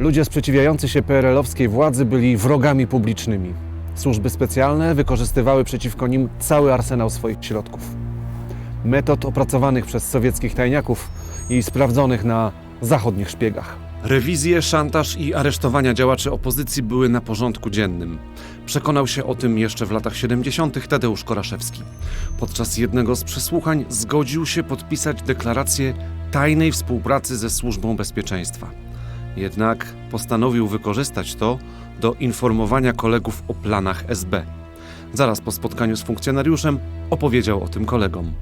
Ludzie sprzeciwiający się PRL-owskiej władzy byli wrogami publicznymi. Służby specjalne wykorzystywały przeciwko nim cały arsenał swoich środków. Metod opracowanych przez sowieckich tajniaków i sprawdzonych na zachodnich szpiegach. Rewizje, szantaż i aresztowania działaczy opozycji były na porządku dziennym. Przekonał się o tym jeszcze w latach 70. Tadeusz Koraszewski. Podczas jednego z przesłuchań zgodził się podpisać deklarację tajnej współpracy ze Służbą Bezpieczeństwa. Jednak postanowił wykorzystać to do informowania kolegów o planach SB. Zaraz po spotkaniu z funkcjonariuszem opowiedział o tym kolegom.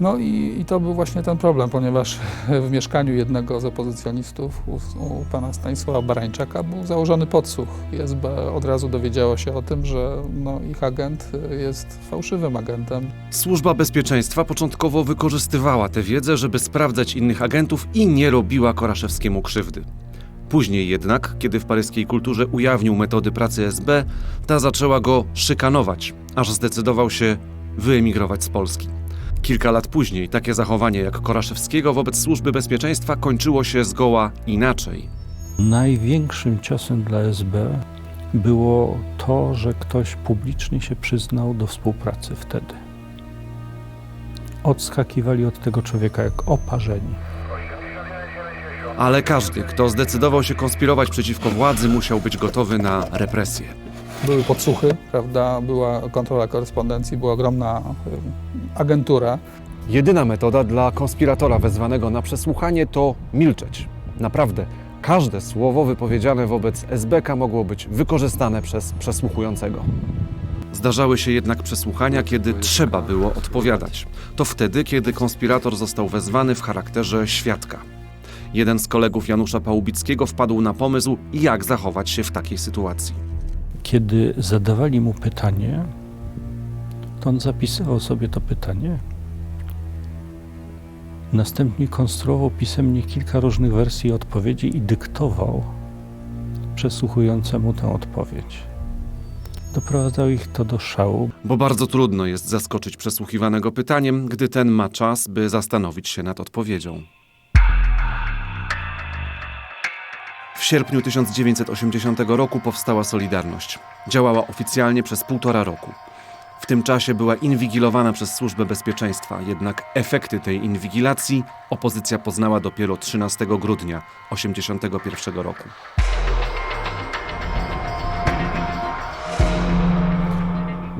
No i, i to był właśnie ten problem, ponieważ w mieszkaniu jednego z opozycjonistów, u, u pana Stanisława Barańczaka, był założony podsłuch. ISB od razu dowiedziało się o tym, że no, ich agent jest fałszywym agentem. Służba Bezpieczeństwa początkowo wykorzystywała tę wiedzę, żeby sprawdzać innych agentów i nie robiła Koraszewskiemu krzywdy. Później jednak, kiedy w paryskiej kulturze ujawnił metody pracy SB, ta zaczęła go szykanować, aż zdecydował się wyemigrować z Polski. Kilka lat później takie zachowanie jak Koraszewskiego wobec służby bezpieczeństwa kończyło się zgoła inaczej. Największym ciosem dla SB było to, że ktoś publicznie się przyznał do współpracy wtedy. Odskakiwali od tego człowieka jak oparzeni. Ale każdy, kto zdecydował się konspirować przeciwko władzy, musiał być gotowy na represje. Były podsłuchy, prawda, była kontrola korespondencji, była ogromna y, agentura. Jedyna metoda dla konspiratora wezwanego na przesłuchanie to milczeć. Naprawdę, każde słowo wypowiedziane wobec SBK mogło być wykorzystane przez przesłuchującego. Zdarzały się jednak przesłuchania, kiedy trzeba było odpowiadać. To wtedy, kiedy konspirator został wezwany w charakterze świadka. Jeden z kolegów Janusza Pałubickiego wpadł na pomysł, jak zachować się w takiej sytuacji. Kiedy zadawali mu pytanie, to on zapisywał sobie to pytanie. Następnie konstruował pisemnie kilka różnych wersji odpowiedzi i dyktował przesłuchującemu tę odpowiedź. Doprowadzało ich to do szału. Bo bardzo trudno jest zaskoczyć przesłuchiwanego pytaniem, gdy ten ma czas, by zastanowić się nad odpowiedzią. W sierpniu 1980 roku powstała Solidarność. Działała oficjalnie przez półtora roku. W tym czasie była inwigilowana przez Służbę Bezpieczeństwa, jednak efekty tej inwigilacji opozycja poznała dopiero 13 grudnia 1981 roku.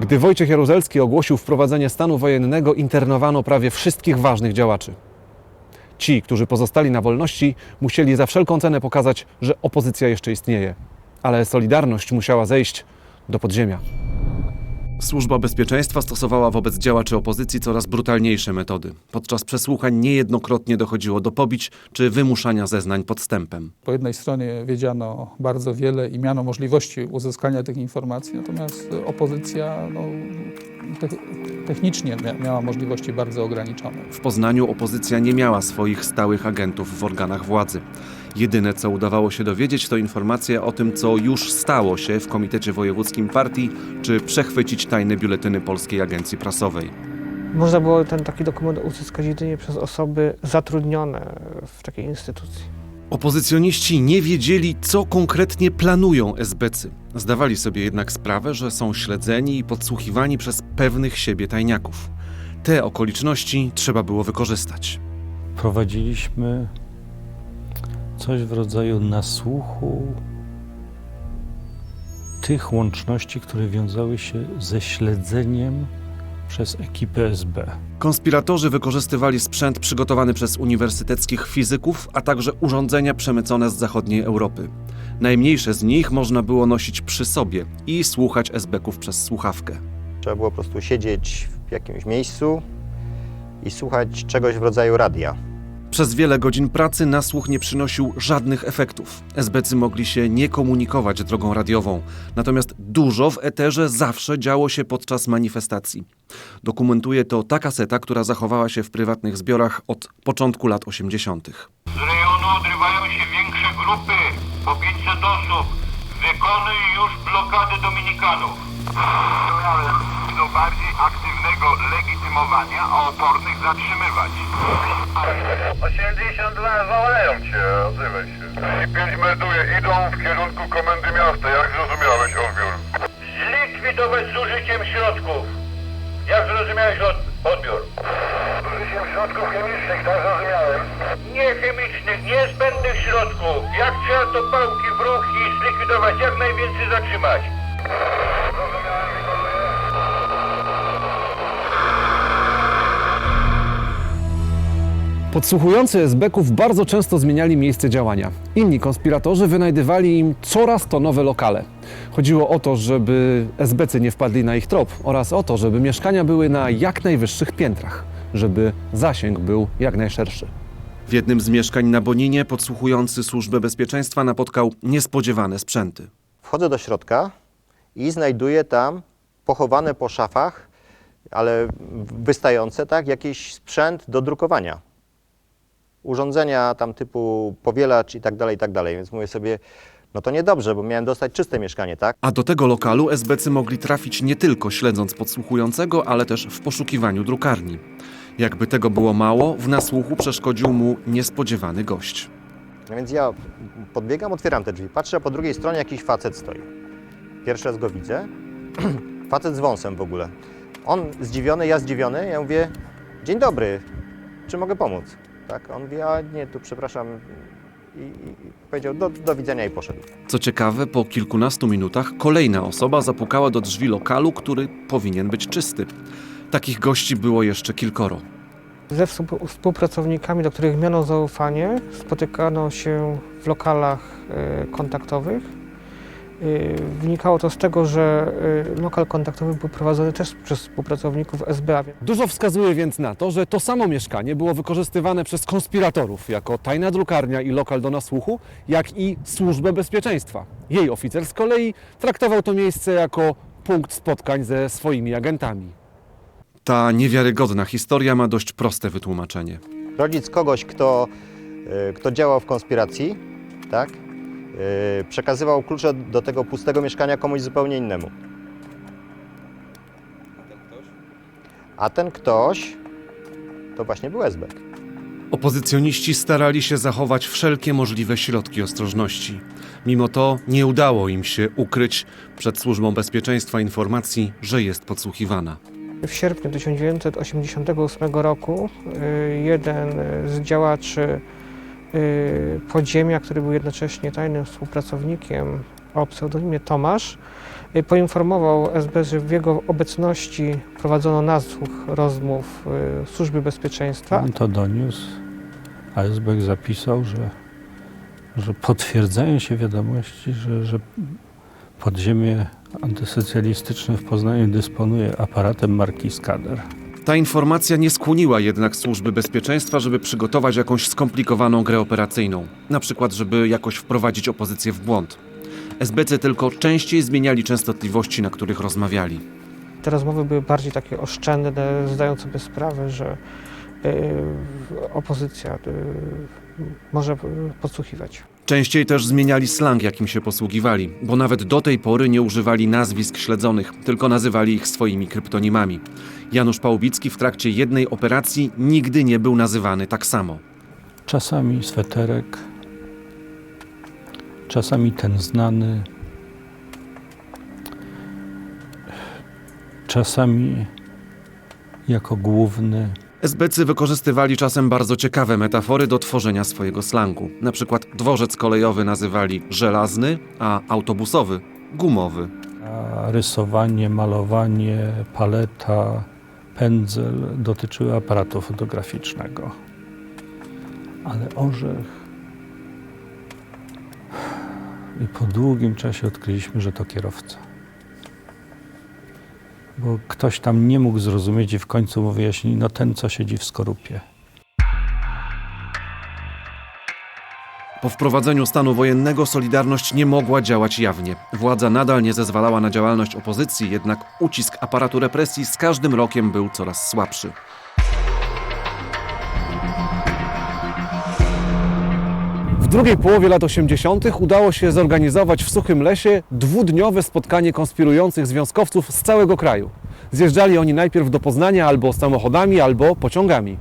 Gdy Wojciech Jaruzelski ogłosił wprowadzenie stanu wojennego, internowano prawie wszystkich ważnych działaczy. Ci, którzy pozostali na wolności, musieli za wszelką cenę pokazać, że opozycja jeszcze istnieje. Ale Solidarność musiała zejść do podziemia. Służba Bezpieczeństwa stosowała wobec działaczy opozycji coraz brutalniejsze metody. Podczas przesłuchań niejednokrotnie dochodziło do pobić czy wymuszania zeznań podstępem. Po jednej stronie wiedziano bardzo wiele i miano możliwości uzyskania tych informacji, natomiast opozycja no, te, technicznie mia, miała możliwości bardzo ograniczone. W Poznaniu opozycja nie miała swoich stałych agentów w organach władzy. Jedyne, co udawało się dowiedzieć, to informacja o tym, co już stało się w Komitecie Wojewódzkim Partii, czy przechwycić tajne biuletyny Polskiej Agencji Prasowej. Można było ten taki dokument uzyskać jedynie przez osoby zatrudnione w takiej instytucji. Opozycjoniści nie wiedzieli, co konkretnie planują SBcy. Zdawali sobie jednak sprawę, że są śledzeni i podsłuchiwani przez pewnych siebie tajniaków. Te okoliczności trzeba było wykorzystać. Prowadziliśmy coś w rodzaju nasłuchu tych łączności, które wiązały się ze śledzeniem przez ekipę SB. Konspiratorzy wykorzystywali sprzęt przygotowany przez uniwersyteckich fizyków, a także urządzenia przemycone z zachodniej Europy. Najmniejsze z nich można było nosić przy sobie i słuchać SB-ków przez słuchawkę. Trzeba było po prostu siedzieć w jakimś miejscu i słuchać czegoś w rodzaju radia. Przez wiele godzin pracy nasłuch nie przynosił żadnych efektów. SBcy mogli się nie komunikować drogą radiową, natomiast dużo w eterze zawsze działo się podczas manifestacji. Dokumentuje to ta kaseta, która zachowała się w prywatnych zbiorach od początku lat 80. Z rejonu odrywają się większe grupy, po 500 osób. Wykonuj już blokady Dominikanów. Do bardziej aktywnego legitymowania, a opornych zatrzymywać. 82 wołają cię, odzywaj się. I 5 melduje, idą w kierunku komendy miasta. Jak zrozumiałeś odbiór? Zlikwidować z użyciem środków. Jak zrozumiałeś od, odbiór? Z użyciem środków chemicznych, tak zrozumiałem. Nie chemicznych, niezbędnych środków. Jak trzeba to pałki w ruch i zlikwidować, jak najwięcej zatrzymać. Podsłuchujący SB-ków bardzo często zmieniali miejsce działania. Inni konspiratorzy wynajdywali im coraz to nowe lokale. Chodziło o to, żeby SBcy nie wpadli na ich trop oraz o to, żeby mieszkania były na jak najwyższych piętrach, żeby zasięg był jak najszerszy. W jednym z mieszkań na Boninie podsłuchujący służbę bezpieczeństwa napotkał niespodziewane sprzęty. Wchodzę do środka i znajduję tam pochowane po szafach, ale wystające, tak, jakiś sprzęt do drukowania. Urządzenia tam typu powielacz i tak dalej, i tak dalej. Więc mówię sobie, no to niedobrze, bo miałem dostać czyste mieszkanie, tak? A do tego lokalu SBcy mogli trafić nie tylko śledząc podsłuchującego, ale też w poszukiwaniu drukarni. Jakby tego było mało, w nasłuchu przeszkodził mu niespodziewany gość. No więc ja podbiegam, otwieram te drzwi, patrzę, a po drugiej stronie jakiś facet stoi. Pierwszy raz go widzę. facet z wąsem w ogóle. On zdziwiony, ja zdziwiony. Ja mówię, dzień dobry, czy mogę pomóc? Tak, on mówi, a nie, tu przepraszam. I, i powiedział, do, do widzenia i poszedł. Co ciekawe, po kilkunastu minutach kolejna osoba zapukała do drzwi lokalu, który powinien być czysty. Takich gości było jeszcze kilkoro. Ze współ- współpracownikami, do których miano zaufanie, spotykano się w lokalach e, kontaktowych. E, Wynikało to z tego, że e, lokal kontaktowy był prowadzony też przez współpracowników SBA. Dużo wskazuje więc na to, że to samo mieszkanie było wykorzystywane przez konspiratorów jako tajna drukarnia i lokal do nasłuchu, jak i służbę bezpieczeństwa. Jej oficer z kolei traktował to miejsce jako punkt spotkań ze swoimi agentami. Ta niewiarygodna historia ma dość proste wytłumaczenie. Rodzic kogoś, kto, y, kto działał w konspiracji, tak? Y, przekazywał klucze do tego pustego mieszkania komuś zupełnie innemu. A ten ktoś to właśnie był SB. Opozycjoniści starali się zachować wszelkie możliwe środki ostrożności. Mimo to nie udało im się ukryć przed Służbą Bezpieczeństwa informacji, że jest podsłuchiwana. W sierpniu 1988 roku y, jeden z działaczy podziemia, który był jednocześnie tajnym współpracownikiem o pseudonimie Tomasz, y, poinformował SB, że w jego obecności prowadzono nasłuch rozmów y, Służby Bezpieczeństwa. On to doniósł, a Esbek zapisał, że, że potwierdzają się wiadomości, że, że podziemie antysocjalistyczne w Poznaniu dysponuje aparatem marki Skader. Ta informacja nie skłoniła jednak służby bezpieczeństwa, żeby przygotować jakąś skomplikowaną grę operacyjną, na przykład żeby jakoś wprowadzić opozycję w błąd. SBC tylko częściej zmieniali częstotliwości, na których rozmawiali. Te rozmowy były bardziej takie oszczędne, zdając sobie sprawę, że y, opozycja y, może podsłuchiwać. Częściej też zmieniali slang, jakim się posługiwali, bo nawet do tej pory nie używali nazwisk śledzonych, tylko nazywali ich swoimi kryptonimami. Janusz Pałubicki w trakcie jednej operacji nigdy nie był nazywany tak samo. Czasami sweterek, czasami ten znany, czasami jako główny. SBC wykorzystywali czasem bardzo ciekawe metafory do tworzenia swojego slangu. Na przykład dworzec kolejowy nazywali żelazny, a autobusowy gumowy. A rysowanie, malowanie, paleta, pędzel dotyczyły aparatu fotograficznego. Ale orzech. I po długim czasie odkryliśmy, że to kierowca. Bo ktoś tam nie mógł zrozumieć i w końcu mu wyjaśnili, no ten, co siedzi w skorupie. Po wprowadzeniu stanu wojennego Solidarność nie mogła działać jawnie. Władza nadal nie zezwalała na działalność opozycji, jednak ucisk aparatu represji z każdym rokiem był coraz słabszy. Drugiej połowie lat 80. udało się zorganizować w Suchym Lesie dwudniowe spotkanie konspirujących związkowców z całego kraju. Zjeżdżali oni najpierw do Poznania albo samochodami, albo pociągami.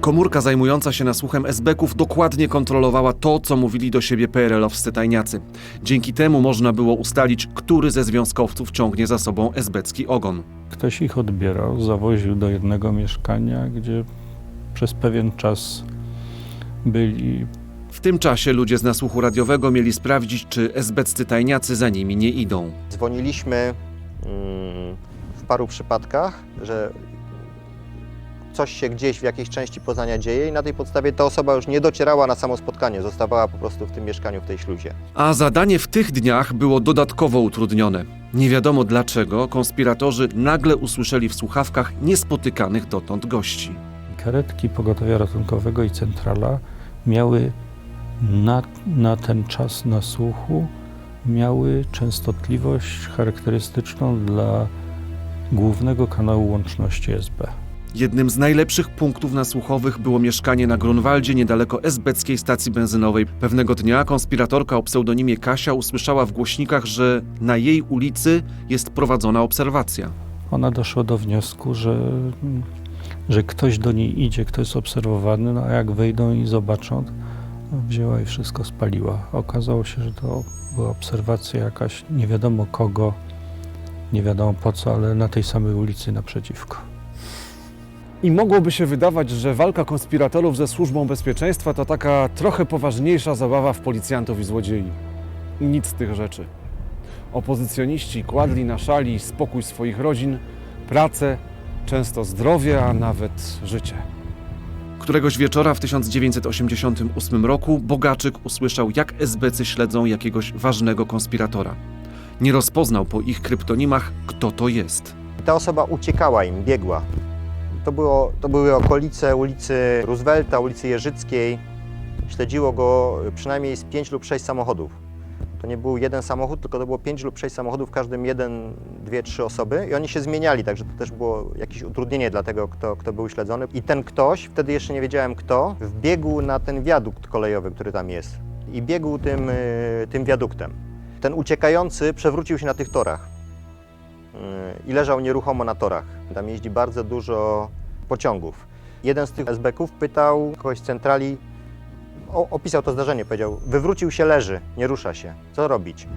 Komórka zajmująca się nasłuchem esbeków dokładnie kontrolowała to, co mówili do siebie PRL-owscy tajniacy. Dzięki temu można było ustalić, który ze związkowców ciągnie za sobą esbecki ogon. Ktoś ich odbierał, zawoził do jednego mieszkania, gdzie przez pewien czas byli. W tym czasie ludzie z nasłuchu radiowego mieli sprawdzić, czy esbeccy tajniacy za nimi nie idą. Dzwoniliśmy mm, w paru przypadkach, że coś się gdzieś w jakiejś części Poznania dzieje i na tej podstawie ta osoba już nie docierała na samo spotkanie, zostawała po prostu w tym mieszkaniu, w tej śluzie. A zadanie w tych dniach było dodatkowo utrudnione. Nie wiadomo dlaczego konspiratorzy nagle usłyszeli w słuchawkach niespotykanych dotąd gości. Karetki pogotowia ratunkowego i centrala miały na, na ten czas nasłuchu miały częstotliwość charakterystyczną dla głównego kanału łączności SB. Jednym z najlepszych punktów nasłuchowych było mieszkanie na Grunwaldzie niedaleko esbeckiej stacji benzynowej. Pewnego dnia konspiratorka o pseudonimie Kasia usłyszała w głośnikach, że na jej ulicy jest prowadzona obserwacja. Ona doszła do wniosku, że, że ktoś do niej idzie, kto jest obserwowany, no a jak wejdą i zobaczą, wzięła i wszystko spaliła. Okazało się, że to była obserwacja jakaś nie wiadomo kogo, nie wiadomo po co, ale na tej samej ulicy naprzeciwko. I mogłoby się wydawać, że walka konspiratorów ze służbą bezpieczeństwa to taka trochę poważniejsza zabawa w policjantów i złodziei. Nic z tych rzeczy. Opozycjoniści kładli na szali spokój swoich rodzin, pracę, często zdrowie, a nawet życie. Któregoś wieczora w 1988 roku Bogaczyk usłyszał, jak SBcy śledzą jakiegoś ważnego konspiratora. Nie rozpoznał po ich kryptonimach, kto to jest. Ta osoba uciekała im, biegła. To, było, to były okolice ulicy Roosevelta, ulicy Jeżyckiej. Śledziło go przynajmniej z pięć lub sześć samochodów. To nie był jeden samochód, tylko to było pięć lub sześć samochodów, w każdym jeden, dwie, trzy osoby i oni się zmieniali, także to też było jakieś utrudnienie dla tego, kto, kto był śledzony. I ten ktoś, wtedy jeszcze nie wiedziałem kto, wbiegł na ten wiadukt kolejowy, który tam jest i biegł tym, y, tym wiaduktem. Ten uciekający przewrócił się na tych torach i leżał nieruchomo na torach. Tam jeździ bardzo dużo pociągów. Jeden z tych SB-ków pytał kogoś z centrali, opisał to zdarzenie, powiedział, wywrócił się, leży, nie rusza się, co robić?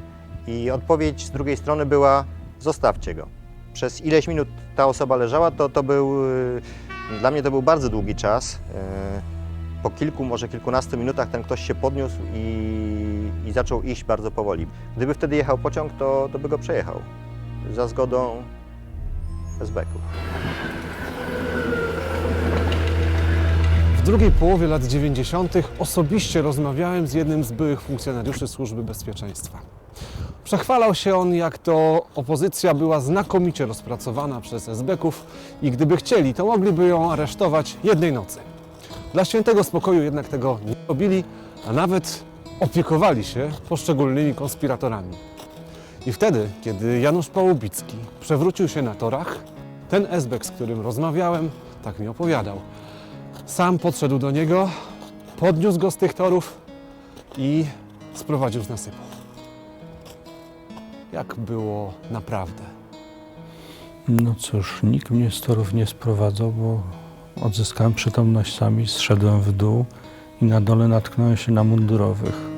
I odpowiedź z drugiej strony była, zostawcie go. Przez ileś minut ta osoba leżała, to, to był, y, dla mnie to był bardzo długi czas. Y, Po kilku, może kilkunastu minutach ten ktoś się podniósł i, i zaczął iść bardzo powoli. Gdyby wtedy jechał pociąg, to, to by go przejechał za zgodą SB-ków. W drugiej połowie lat 90. osobiście rozmawiałem z jednym z byłych funkcjonariuszy Służby Bezpieczeństwa. Przechwalał się on, jak to opozycja była znakomicie rozpracowana przez SB-ków i gdyby chcieli, to mogliby ją aresztować jednej nocy. Dla świętego spokoju jednak tego nie robili, a nawet opiekowali się poszczególnymi konspiratorami. I wtedy, kiedy Janusz Pałubicki przewrócił się na torach, ten esbek, z którym rozmawiałem, tak mi opowiadał. Sam podszedł do niego, podniósł go z tych torów i sprowadził z nasypu. Jak było naprawdę? No cóż, nikt mnie z torów nie sprowadzał, bo odzyskałem przytomność sami, zszedłem w dół i na dole natknąłem się na mundurowych.